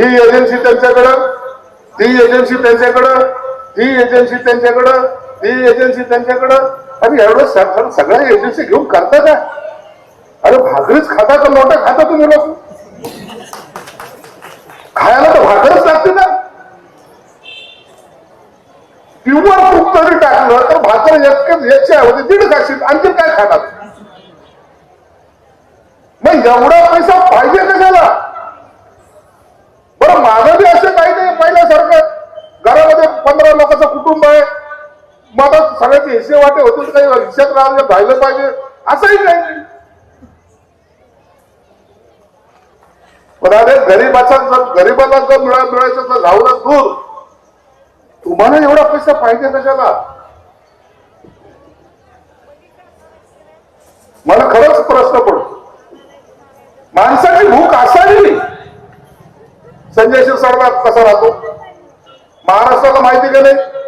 ही agency त्यांच्याकडं ती agency त्यांच्याकडं ही एजन्सी त्यांच्याकडं ती एजन्सी त्यांच्याकडं. आणि एवढं सगळ्या एजन्सी घेऊन करता का अरे भाकरीच खाता का मोठा खाता तुम्ही लोक? खायला तर भाकरच लागते ना. प्युअर तूप जरी टाकलं तर भाकर एक याची दीड खाशील आणखी काय खाणार? मग एवढा पैसा पाहिजे कशाला बरं माझं बी असं काही नाही पहिल्यासारखं घरामध्ये पंधरा लोकांचं कुटुंब आहे मग आता पैसे वाटे होतील काही रिक्षात राहिलं राहिलं पाहिजे. असंही काही नाही. पण अरे गरीबाचा जर गरीबाला जर मिळा मिळायचं तर लावलं दूर. तुम्हाला एवढा पैसा पाहिजे कशाला? मला खरंच प्रश्न पडतो. माणसाची भूक असावी. संजय शिरसाडला कसा राहतो? महाराष्ट्राला माहिती का नाही?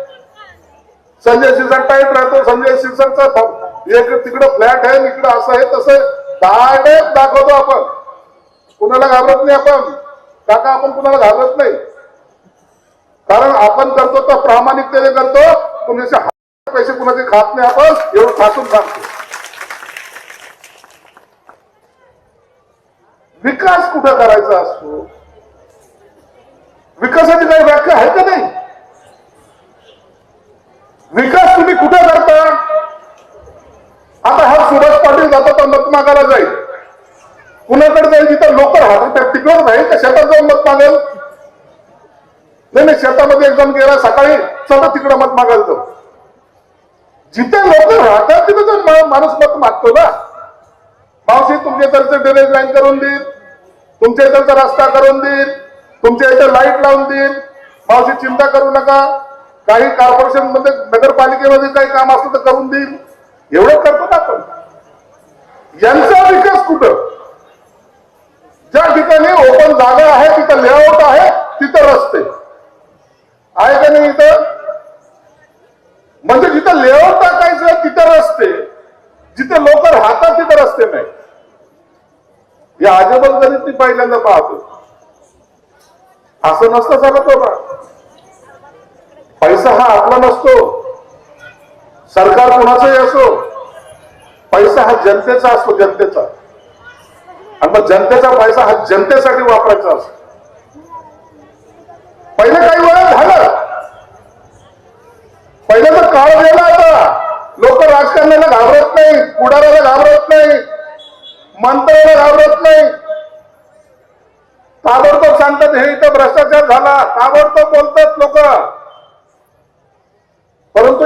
संजय शिरसाट टाईट राहतो संजय शिरसाटचा एक तिकडं फ्लॅट आहे इकडं असं आहे तसं डायरेक्ट दाखवतो आपण. कुणाला घाबरत नाही आपण. काका आपण कुणाला घाबरत नाही. कारण आपण करतो तर प्रामाणिकतेने करतो कुणाचे पैसे कुणाचे खात नाही आपण एवढं खातून सांगतो विकास कुठं करायचा असतो? विकासाची काही व्याख्या आहे का नाही? विकास तुम्ही कुठे करता? आता हा सुभाष पाटील जातो तर मत मागायला जाईल. कुणाकडे जाईल? जिथं लोक राहतात तिकडं राहील तर शेतात जाऊन मत मागेल. नाही नाही शेतामध्ये एक जण गेला सकाळी चला तिकडं मत मागायला जाऊ. जिथे लोक राहतात तिथे जाऊन माणूस मत मागतो ना. मावशी तुमच्या इकडचं ड्रेनेज लाईन करून देईल. तुमच्या इकडचा रस्ता करून देईल. तुमच्या इथं लाइट लावून देईल. मावशी चिंता करू नका. काही कॉर्पोरेशनमध्ये नगरपालिकेमध्ये काही काम असलं तर करून देईल. एवढं करतो ना आपण. यांचा विकास कुठं? ज्या ठिकाणी ओपन जागा आहे तिथं लेआउट आहे तिथं रस्ते. आहे का नाही इथं? म्हणजे जिथं लेआउट टाकायचं तिथं रस्ते. जिथे लोक राहतात तिथं रस्ते नाही. हे अजबल मी पहिल्यांदा पाहतो. असं नसतं चालत बाबा. पैसा हा आपला नसतो. सरकार कोणाचाही असो पैसा हा जनतेचा असतो जनतेचा. आणि मग जनतेचा पैसा हा जनतेसाठी वापरायचा असतो. पहिले काही वेळा झालं. तर काळ गेला आता. लोक राजकारणाला घाबरत नाही पुढाऱ्याला घाबरत नाही मंत्र्याला घाबरत नाही. ताबडतोब सांगतात हे इथं भ्रष्टाचार झाला. ताबडतोब बोलतात लोक.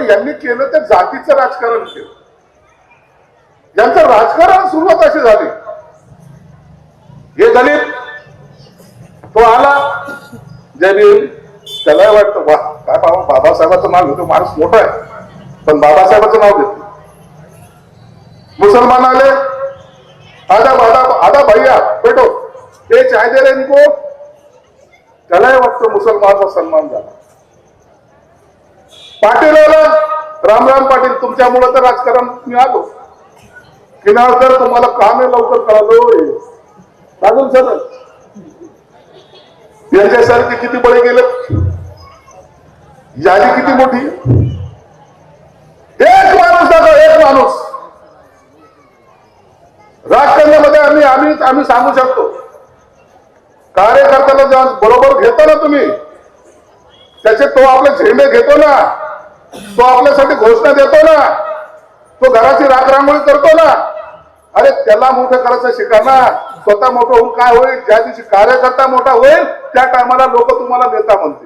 यांनी केलं ते जातीचं राजकारण केलं. यांचं राजकारण सुरुवात अशी झाली. हे दलित तो आला. जय त्याला वाटतं वा काय बाबा बाबासाहेबाचं नाव घेतो माणूस मोठा आहे. पण बाबासाहेबाचं नाव घेतो. मुसलमान आले. आधा आधा आधा भैया बेटो ते चाय दे रहे इनको. त्यालाही वाटतं मुसलमानचा सन्मान झाला. पाटील आला राम राम पाटील तुमच्यामुळे तर राजकारण मी आलो. किनाळकर तुम्हाला काम आहे लवकर कळालो लागून सर यांच्यासारखे किती बळी गेले? यादी किती मोठी? एक माणूस दादा एक माणूस. राजकारणामध्ये आम्ही आम्ही आम्ही सांगू शकतो. कार्यकर्त्याला बरोबर घेतो ना तुम्ही त्याचे तो आपले झेंडे घेतो ना. तो आपल्यासाठी घोषणा देतो ना. तो घराची राखरांगोळी करतो ना. अरे त्याला मोठं करायचं शिका ना. स्वतः मोठं होऊन काय होईल? ज्या दिवशी कार्यकर्ता मोठा होईल त्या टायमाला लोक तुम्हाला नेता म्हणतील.